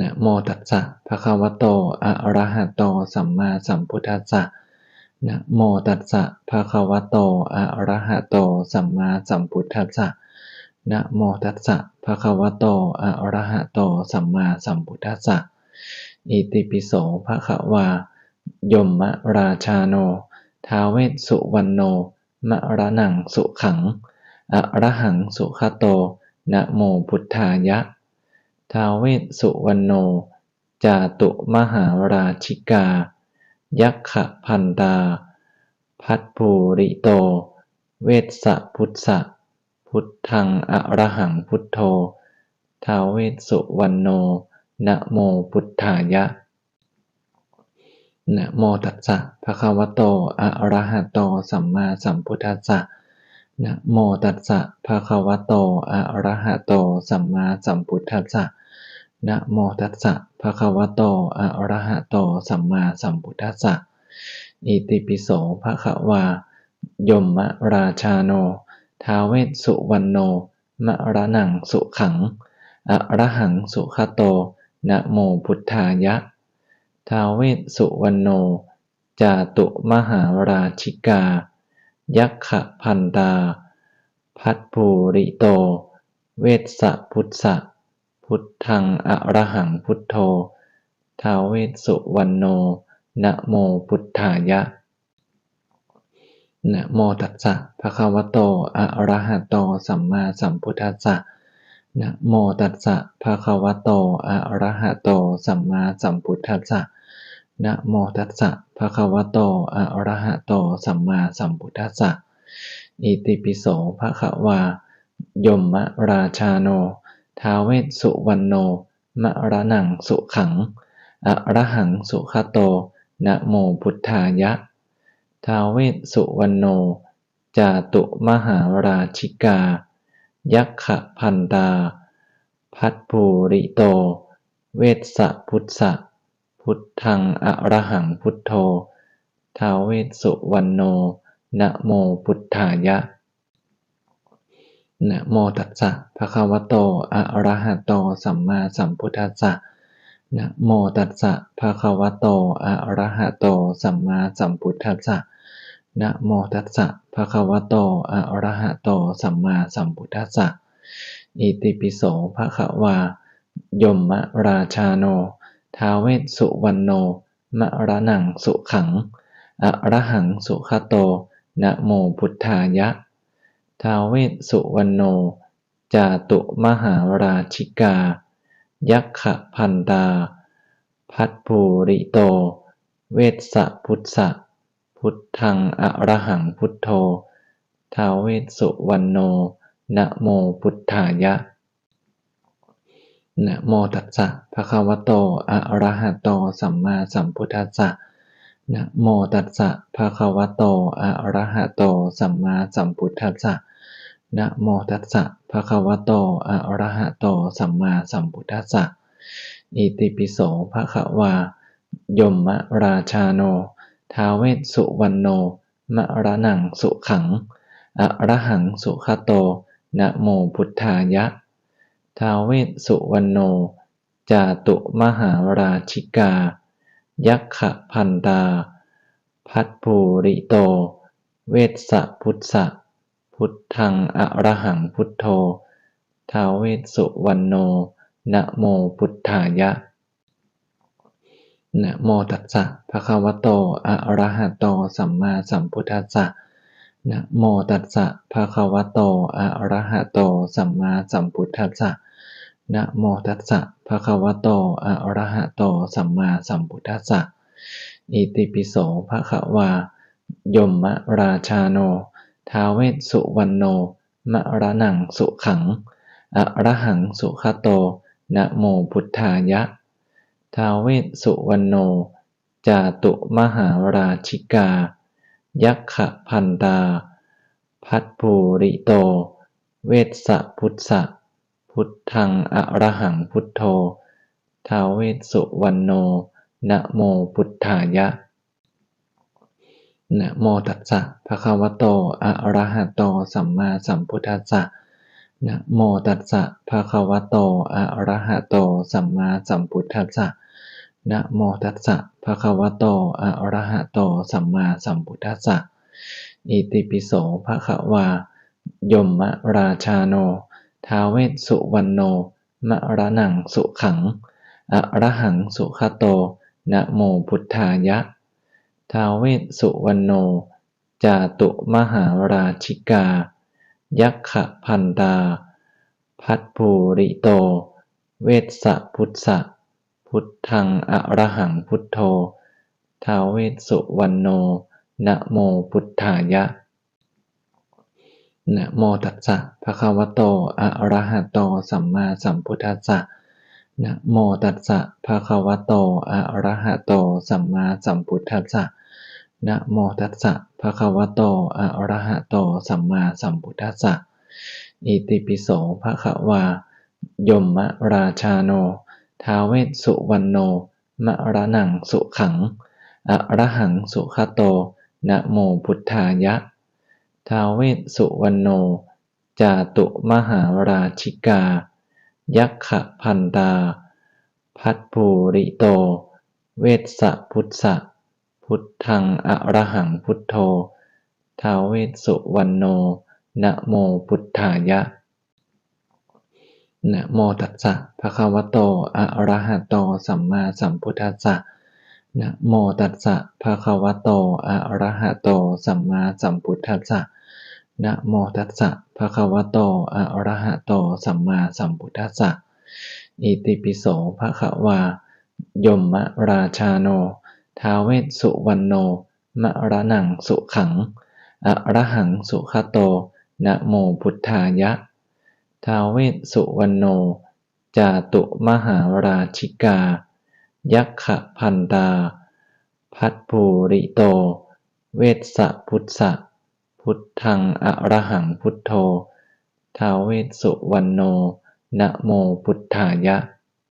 นะโมตัสสะภะคะวะโต อะระหะโต สัมมาสัมพุทธัสสะนะโมตัสสะภะคะวะโต อะระหะโต สัมมาสัมพุทธัสสะนะโมตัสสะภะคะวะโต อะระหะโต สัมมาสัมพุทธัสสะ อิติปิโสภะคะวา ยมมะราชาโน ทาวเวสสุวรรณโน มะระนังสุขัง อะระหังสุขโต นะโมพุทธายะ ท้าวเวสสุวรรณโน จาตุมหาราชิกา ยักขพันตา พัทภูริโต เวสสะพุทธะพุทธังอระหังพุทโธท้าวเวสสุวรรณโน นะโมพุทธายะ นะโมตัสสะภะคะวะโต อะระหะโต สัมมาสัมพุทธัสสะ นะโมตัสสะภะคะวะโต อะระหะโต สัมมาสัมพุทธัสสะนะโมตัสสะภะคะวะโต อะระหะโต สัมมาสัมพุทธัสสะ อิติปิโสภะคะวา ยมมะราชาโนท้าเวสุวรรณโน มะระนังสุขัง อะระหังสุขโต นะโมพุทธายะท้าเวสสุวรรณโน จาตุมหาราชิกา ยักขพันตาพัทภูริโต เวสสะพุทธะพุทธังอระหังพุทโธทาวเวสสุวรรณโน นะโมพุทธายะ นะโมตัสสะภะคะวะโต อะระหะโต สัมมาสัมพุทธัสสะ นะโมตัสสะภะคะวะโต อะระหะโต สัมมาสัมพุทธัสสะ นะโมตัสสะภะคะวะโต อะระหะโต สัมมาสัมพุทธัสสะ อิติปิโสภะคะวา ยมมะราชาโนท้าวเวสสุวรรณโน มะระนังสุขัง อะระหังสุขโต นะโมพุทธายะท้าวเวสสุวรรณโน จาตุมหาราชิกา ยักขพันตา พัทภูริโต เวสสะพุทธะ พุทธังอะระหังพุทโธท้าวเวสสุวรรณโน นะโมพุทธายะ นะโมตัสสะภะคะวะโต อะระหะโต สัมมาสัมพุทธัสสะ นะโมตัสสะภะคะวะโต อะระหะโต สัมมาสัมพุทธัสสะ นะโมตัสสะภะคะวะโต อะระหะโต สัมมาสัมพุทธัสสะ อิติปิโสภะคะวายมมะราชาโน ท้าวเวสสุวรรณโน มะระนังสุขัง อะระหังสุขโต นะโมพุทธายะ ท้าวเวสสุวรรณโน จาตุมหาราชิกา ยักขพันตา พัทภูริโต เวสสะพุทธะพุทธังอะระหังพุทโธท้าวเวสสุวรรณโน นะโมพุทธายะ นะโมตัสสะภะคะวะโต อะระหะโต สัมมาสัมพุทธัสสะนะโมตัสสะภะคะวะโต อะระหะโต สัมมาสัมพุทธัสสะนะโมตัสสะภะคะวะโต อะระหะโต สัมมาสัมพุทธัสสะ อิติปิโสภะคะวา ยมมะราชาโนท้าเวสสุวรรณโน มะระนังสุขัง อะระหังสุขโต นะโมพุทธายะ ท้าวเวสสุวรรณโน จาตุมหาราชิกา ยักขพันตาพัทภูริโต เวสสะพุทธะพุทธังอระหังพุทโธท้าวเวสสุวรรณโน นะโมพุทธายะ นะโมตัสสะภะคะวะโต อะระหะโต สัมมาสัมพุทธัสสะนะโมตัสสะภะคะวะโต อะระหะโต สัมมาสัมพุทธัสสะ นะโมตัสสะภะคะวะโต อะระหะโต สัมมาสัมพุทธัสสะ อิติปิโสภะคะวา ยมมะราชาโนท้าเวสสุวรรณโน มะระนังสุขัง อะระหังสุขโต นะโมพุทธายะท้าเวสสุวรรณโน จาตุมหาราชิกา ยักขพันตา พัทภูริโต เวสสะพุทธะ พุทธังอะระหังพุทโธท้าวเวสสุวรรณโน นะโมพุทธายะ นะโมตัสสะภะคะวะโต อะระหะโต สัมมาสัมพุทธัสสะ นะโมตัสสะภะคะวะโต อะระหะโต สัมมาสัมพุทธัสสะ นะโมตัสสะภะคะวะโต อะระหะโต สัมมาสัมพุทธัสสะ อิติปิโสภะคะวายมมะราชาโน ท้าวเวสสุวรรณโน มะระนังสุขัง อะระหังสุขโต นะโมพุทธายะ ท้าวเวสสุวรรณโน จาตุมหาราชิกา ยักขพันตา พัทภูริโต เวสสะพุทธะพุทธังอะระหังพุทโธ ท้าวเวสสุวรรณโน นะโมพุทธายะ นะโมตัสสะภะคะวะโต อะระหะโต สัมมาสัมพุทธัสสะนะโมตัสสะภะคะวะโต อะระหะโต สัมมาสัมพุทธัสสะนะโมตัสสะภะคะวะโต อะระหะโต สัมมาสัมพุทธัสสะ อิติปิโสภะคะวา ยมมะราชาโนท้าเวสสุวรรณโน มะระนังสุขัง อะระหังสุขโต นะโมพุทธายะ ท้าวเวสสุวรรณโน จาตุมหาราชิกา ยักขพันตา พัทภูริโต เวสสะพุทธะพุทธังอระหังพุทโธท้าวเวสสุวรรณโน นะโมพุทธายะ นะโมตัสสะภะคะวะโต อะระหะโต สัมมาสัมพุทธัสสะ นะโมตัสสะภะคะวะโต อะระหะโต สัมมาสัมพุทธัสสะนะโมตัสสะภะคะวะโต อะระหะโต สัมมาสัมพุทธัสสะ อิติปิโสภะคะวา ยมมะราชาโนท้าเวสสุวรรณโน มะระนังสุขัง อะระหังสุขโต นะโมพุทธายะท้าเวสสุวรรณโน จาตุมหาราชิกา ยักขพันตา พัทภูริโต เวสสะพุทธะพุทธังอระหังพุทโธท้าวเวสสุวรรณโนนะโมพุทธายะ